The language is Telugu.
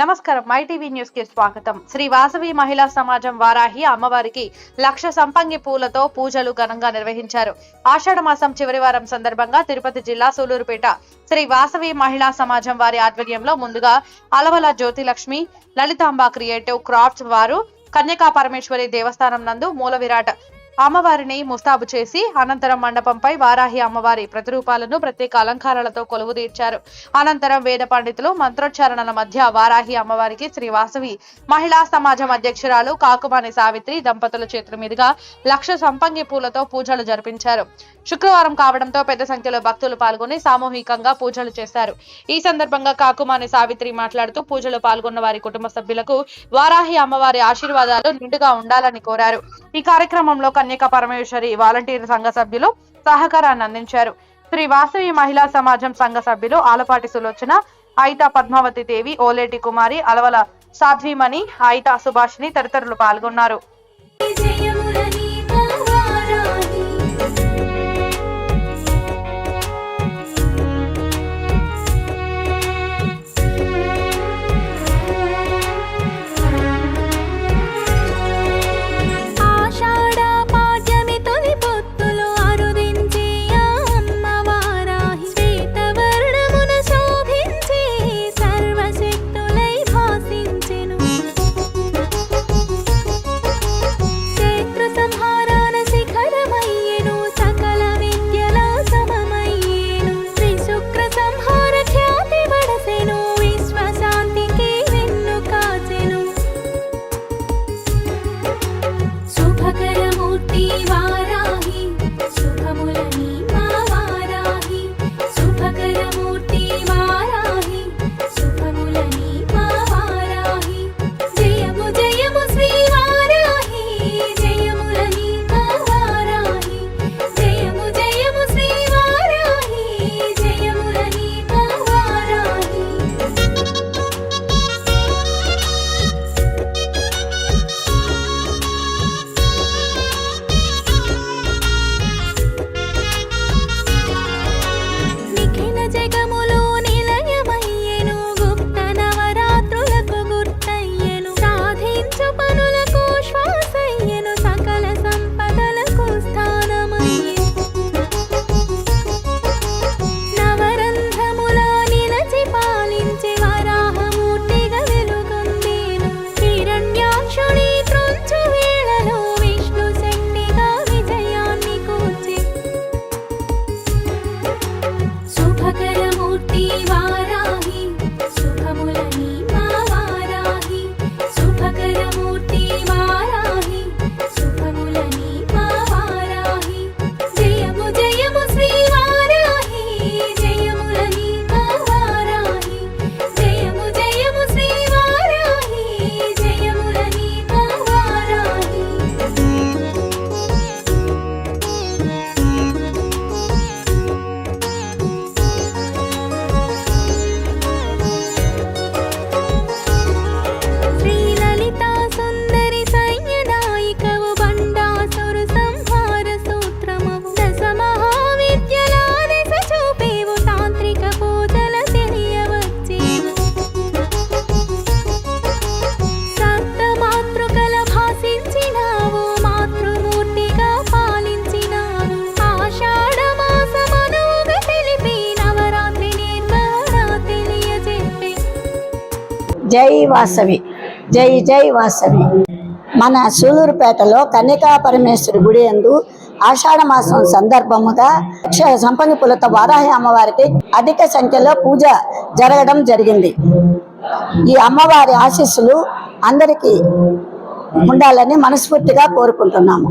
నమస్కారం. మై టీవీ న్యూస్కి స్వాగతం. శ్రీ వాసవి మహిళా సమాజం వారాహి అమ్మవారికి లక్ష సంపంగి పూలతో పూజలు ఘనంగా నిర్వహించారు. ఆషాఢ మాసం చివరి వారం సందర్భంగా తిరుపతి జిల్లా సూలూరుపేట శ్రీ వాసవి మహిళా సమాజం వారి ఆధ్వర్యంలో ముందుగా అలవల జ్యోతిలక్ష్మి లలితాంబ క్రియేటివ్ క్రాఫ్ట్స్ వారు కన్యకా పరమేశ్వరి దేవస్థానం నందు మూల విరాట్ అమ్మవారిని ముస్తాబు చేసి అనంతరం మండపంపై వారాహి అమ్మవారి ప్రతిరూపాలను ప్రత్యేక అలంకారాలతో కొలువు తీర్చారు అనంతరం వేద పండితులు మంత్రోచ్చారణల మధ్య వారాహి అమ్మవారికి శ్రీ వాసవి మహిళా సమాజం అధ్యక్షురాలు కాకుమాని సావిత్రి దంపతుల చేతుల మీదుగా లక్ష సంపంగి పూలతో పూజలు జరిపించారు. శుక్రవారం కావడంతో పెద్ద సంఖ్యలో భక్తులు పాల్గొని సామూహికంగా పూజలు చేశారు. ఈ సందర్భంగా కాకుమాని సావిత్రి మాట్లాడుతూ పూజలో పాల్గొన్న వారి కుటుంబ సభ్యులకు వారాహి అమ్మవారి ఆశీర్వాదాలు నిండుగా ఉండాలని కోరారు. ఈ కార్యక్రమంలో కన్యక పరమేశ్వరి వాలంటీర్ సంఘ సభ్యులు సహకారాన్ని అందించారు. శ్రీ వాసవి మహిళా సమాజం సంఘ సభ్యులు ఆలపాటి సులోచన ఐతా పద్మావతి దేవి ఓలేటి కుమారి అలవల సాధ్వీమణి ఐతా సుభాషిణి తదితరులు పాల్గొన్నారు. జై వాసవి. జై జై వాసవి. మన సూలూరుపేటలో కన్యకా పరమేశ్వరి గుడి యందు ఆషాఢ మాసం సందర్భముగా సంపంగి పులత వారాహి అమ్మవారికి అధిక సంఖ్యలో పూజ జరగడం జరిగింది. ఈ అమ్మవారి ఆశీస్సులు అందరికీ ఉండాలని మనస్ఫూర్తిగా కోరుకుంటున్నాము.